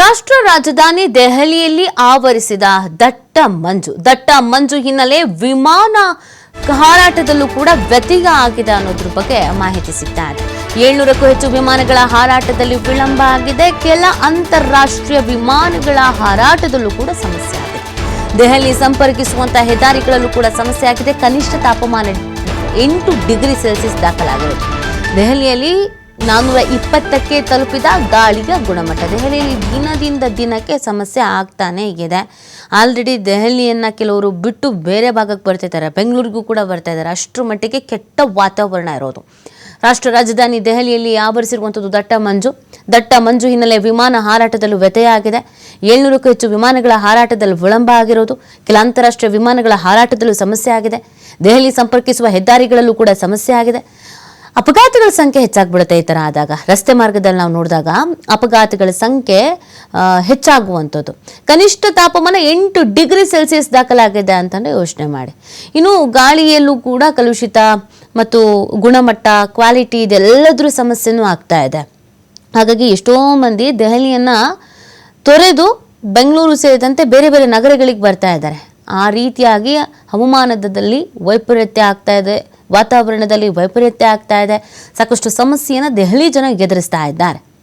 ರಾಷ್ಟ್ರ ರಾಜಧಾನಿ ದೆಹಲಿಯಲ್ಲಿ ಆವರಿಸಿದ ದಟ್ಟ ಮಂಜು. ದಟ್ಟ ಮಂಜು ಹಿನ್ನೆಲೆ ವಿಮಾನ ಹಾರಾಟದಲ್ಲೂ ಕೂಡ ವ್ಯತ್ಯಯ ಆಗಿದೆ ಅನ್ನೋದ್ರ ಬಗ್ಗೆ ಮಾಹಿತಿ ಸಿಗ್ತಾ ಇದೆ. ಏಳ್ನೂರಕ್ಕೂ ಹೆಚ್ಚು ವಿಮಾನಗಳ ಹಾರಾಟದಲ್ಲಿ ವಿಳಂಬ ಆಗಿದೆ. ಕೆಲ ಅಂತಾರಾಷ್ಟ್ರೀಯ ವಿಮಾನಗಳ ಹಾರಾಟದಲ್ಲೂ ಕೂಡ ಸಮಸ್ಯೆ ಆಗಿದೆ. ದೆಹಲಿ ಸಂಪರ್ಕಿಸುವಂತಹ ಹೆದ್ದಾರಿಗಳಲ್ಲೂ ಕೂಡ ಸಮಸ್ಯೆ ಆಗಿದೆ. ಕನಿಷ್ಠ ತಾಪಮಾನ ಎಂಟು ಡಿಗ್ರಿ ಸೆಲ್ಸಿಯಸ್ ದಾಖಲಾಗಿದೆ. ದೆಹಲಿಯಲ್ಲಿ ನಾನ್ನೂರ ಇಪ್ಪತ್ತಕ್ಕೆ ತಲುಪಿದ ಗಾಳಿಯ ಗುಣಮಟ್ಟ. ದೆಹಲಿಯಲ್ಲಿ ದಿನದಿಂದ ದಿನಕ್ಕೆ ಸಮಸ್ಯೆ ಆಗ್ತಾನೇ ಇದೆ. ಆಲ್ರೆಡಿ ದೆಹಲಿಯನ್ನು ಕೆಲವರು ಬಿಟ್ಟು ಬೇರೆ ಭಾಗಕ್ಕೆ ಬರ್ತಿದ್ದಾರೆ ಬೆಂಗಳೂರಿಗೂ ಕೂಡ ಬರ್ತಾ ಇದ್ದಾರೆ. ಅಷ್ಟರ ಮಟ್ಟಿಗೆ ಕೆಟ್ಟ ವಾತಾವರಣ ಇರೋದು. ರಾಷ್ಟ್ರ ರಾಜಧಾನಿ ದೆಹಲಿಯಲ್ಲಿ ಆವರಿಸಿರುವಂಥದ್ದು ದಟ್ಟ ಮಂಜು. ದಟ್ಟ ಮಂಜು ಹಿನ್ನೆಲೆ ವಿಮಾನ ಹಾರಾಟದಲ್ಲೂ ವ್ಯತ್ಯಯ ಆಗಿದೆ ಏಳ್ನೂರಕ್ಕೂ ಹೆಚ್ಚು ವಿಮಾನಗಳ ಹಾರಾಟದಲ್ಲಿ ವಿಳಂಬ ಆಗಿರೋದು. ಕೆಲ ಅಂತಾರಾಷ್ಟ್ರೀಯ ವಿಮಾನಗಳ ಹಾರಾಟದಲ್ಲೂ ಸಮಸ್ಯೆ ಆಗಿದೆ. ದೆಹಲಿ ಸಂಪರ್ಕಿಸುವ ಹೆದ್ದಾರಿಗಳಲ್ಲೂ ಕೂಡ ಸಮಸ್ಯೆ ಆಗಿದೆ. ಅಪಘಾತಗಳ ಸಂಖ್ಯೆ ಹೆಚ್ಚಾಗ್ಬಿಡುತ್ತೆ ಈ ಥರ ಆದಾಗ. ರಸ್ತೆ ಮಾರ್ಗದಲ್ಲಿ ನಾವು ನೋಡಿದಾಗ ಅಪಘಾತಗಳ ಸಂಖ್ಯೆ ಹೆಚ್ಚಾಗುವಂಥದ್ದು. ಕನಿಷ್ಠ ತಾಪಮಾನ ಎಂಟು ಡಿಗ್ರಿ ಸೆಲ್ಸಿಯಸ್ ದಾಖಲಾಗಿದೆ ಅಂತಂದರೆ ಯೋಚನೆ ಮಾಡಿ. ಇನ್ನು ಗಾಳಿಯಲ್ಲೂ ಕೂಡ ಕಲುಷಿತ ಮತ್ತು ಗುಣಮಟ್ಟ, ಕ್ವಾಲಿಟಿ ಇದೆಲ್ಲದರ ಸಮಸ್ಯೆನೂ ಆಗ್ತಾ ಇದೆ. ಹಾಗಾಗಿ ಎಷ್ಟೋ ಮಂದಿ ದೆಹಲಿಯನ್ನು ತೊರೆದು ಬೆಂಗಳೂರು ಸೇರಿದಂತೆ ಬೇರೆ ಬೇರೆ ನಗರಗಳಿಗೆ ಬರ್ತಾ ಇದ್ದಾರೆ. ಆ ರೀತಿಯಾಗಿ ಹವಾಮಾನದಲ್ಲಿ ವೈಪರೀತ್ಯ ಆಗ್ತಾ ಇದೆ. ವಾತಾವರಣದಲ್ಲಿ ವೈಪರೀತ್ಯ ಆಗ್ತಾ ಇದೆ. ಸಾಕಷ್ಟು ಸಮಸ್ಯೆಯನ್ನು ದೆಹಲಿ ಜನ ಎದುರಿಸ್ತಾ ಇದ್ದಾರೆ.